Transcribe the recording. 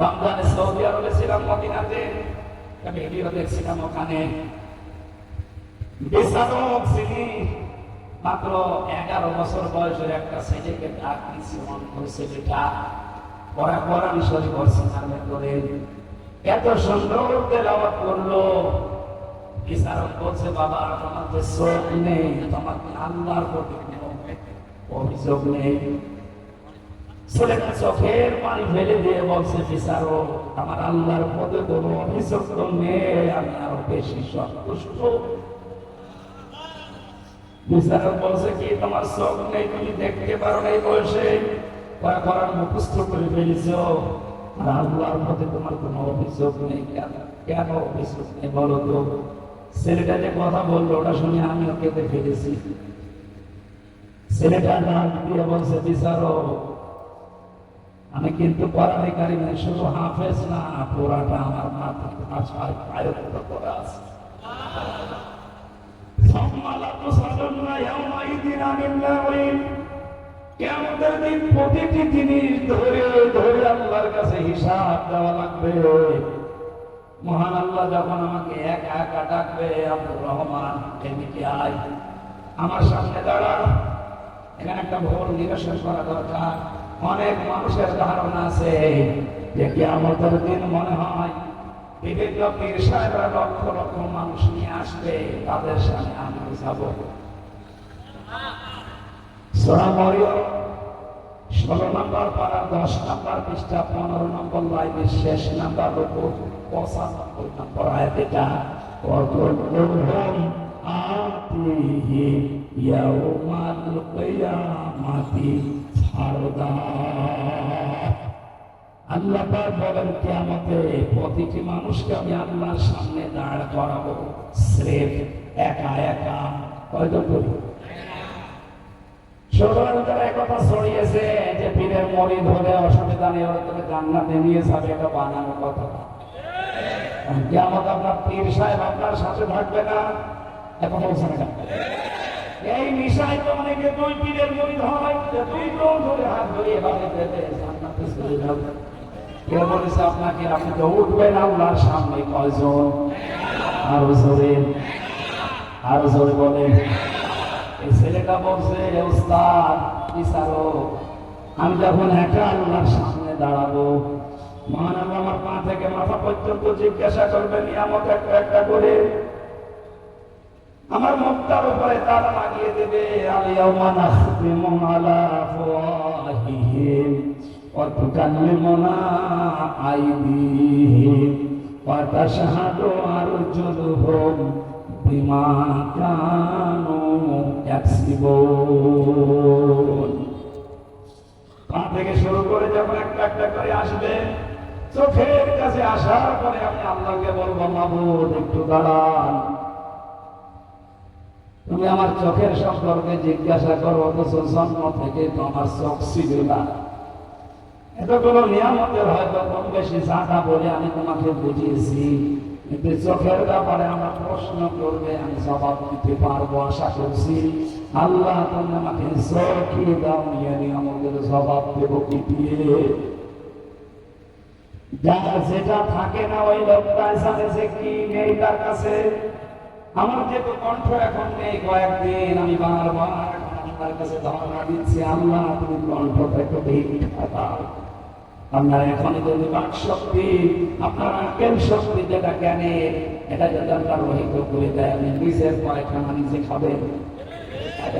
রমজানে সৌদি আরবে ছিলাম মদিনাতে ভিডিও দেখছিলাম ওখানে। বিচারক ছিলি, মাত্র এগারো বছর বয়সের একটা ছেলেকে ডাক দিচ্ছি অন্ধ ছেলেটা। পড়া পড়ানি শরীর সিনার ভেতরে এত সুন্দর তেলাওয়াত করল। বিচারক বলছে, বাবা তোমার যে চোখ নেই তোমার আল্লাহর প্রতি অভিযোগ নেই। ছেলেটা চোখের পানি ফেলে দিয়ে বলছে আমার আল্লাহর পদে কোনো নেই আমি আরও বেশি সন্তুষ্ট। বিচারক বলছে, কি তোমার চোখ নেই? তুমি দেখতে পারো না বয়সে? করার মুখস্থ করে ফেলেছ? আর আল্লাহর মধ্যে তোমার কোনো অভিযোগ নেই কেন? কেন অভিযোগ নেই বলো তো? ছেলেটা যে কথা বলল, ওটা শুনে আমিও কেঁদে ফেলেছি। ছেলেটা বলছে, বিচারক আমি কিন্তু পরাধিকারী নই শুধু হাফেজ না পোড়াটা আমার মাথা আশায় আয়ত্ত করা আছে। দিন প্রতিটি জিনিস ধরে কাছে হিসাব দেওয়া লাগবে। মহান আল্লাহ যখন আমাকে একা একা ডাকবে, আব্দুর রহমান আমার সামনে দাঁড়া এখানে একটা ভুল নিরসন করা দরকার। অনেক মানুষের ধারণা আছে যে কেমতের দিন মনে হয় বিভিন্ন পীর সাহেবরা লক্ষ লক্ষ মানুষ নিয়ে আসবে তাদের সামনে আমি যাব সোনা মরিয়ম ষোলো নম্বর পাড়া দশ নম্বর পৃষ্ঠা পনেরো নম্বর লাইনের শেষ নাম্বার উপর পঁচানব্বই নম্বর আয়াত এটা وكلهم آتيه يوم القيامة ছাড়ো না আল্লাহ পাক প্রতিটি মানুষকে আমি আল্লাহর সামনে দাঁড় করাবো। স্রেফ একা একা। হয়তো করি? ছড়িয়েছে যে পীরের মরি ধরে অসুবিধা নেই, ওরা তুমি নিয়ে যাবে, এটা কথা কেমন আপনার পীর সাহেব আপনার সাথে থাকবে না। এখন পৌঁছানো এই মিশাই তো অনেকে দুই পীরের মরি হয় দুই জন ধরে হাত ধরিয়ে বাড়ি পেতে জান্নাতে চলে যাবে। কে বলেছে আপনাকে, আপনি তো উঠবেন আল্লাহর সামনে কয়জন? আরও জোরে আরও জোরে বলে। এই ছেলেটা বলছে উস্তাদ বিচারক আমি যখন একা আল্লাহর সামনে দাঁড়াবো, মহান আমার পা থেকে মাথা পর্যন্ত জিজ্ঞাসা করবে, নিয়ামত একটা একটা করে। আমার মুখটার উপরে তারা লাগিয়ে দেবে আলিয়াউমা নাখতিমু আলা আফওয়াহিহিম ওয়া তুকাল্লিমুনা আইদিহিম ওয়া তাশহাদু আরজুলুহুম বিমা কানু ইয়াকসিবুন। পা থেকে শুরু করে যখন একটা একটা করে আসবে, চোখের কাছে আসার পরে আমি আল্লাহকে বলব, মাবুদ, একটু দাঁড়ান। তুমি আমার চোখের সম্পর্কে জিজ্ঞাসা করো, অথচ জন্ম থেকে তো আমার চোখ ছিল না। এতগুলো নিয়ামতের হয়তো কম বেশি জানা বলে আমি তোমাকে বুঝিয়েছি, কিন্তু চোখের ব্যাপারে আমরা প্রশ্ন করবে, আমি জবাব দিতে পারব আশা করছি। আল্লাহ তুমি আমাকে চোখই দাও, নিয়ে নিয়ামতের জবাব দেবো কি দিয়ে। যেটা থাকে না ওই লোকটা জানে যে কি নেই তার কাছে। আমার যেহেতু কণ্ঠ এখন নেই, কয়েকদিন আমি বারবার আল্লাহর কাছে ধারণা দিচ্ছি, আল্লাহ তুমি কণ্ঠটা একটু আপনার এখন যদি বাক শক্তি, আপনার আঙ্কেল শক্তি যেটা জ্ঞানে, এটা যদি আপনার রহিত করে দেয়, আপনি নিজের পায়খানা নিজে খাবেন। এটা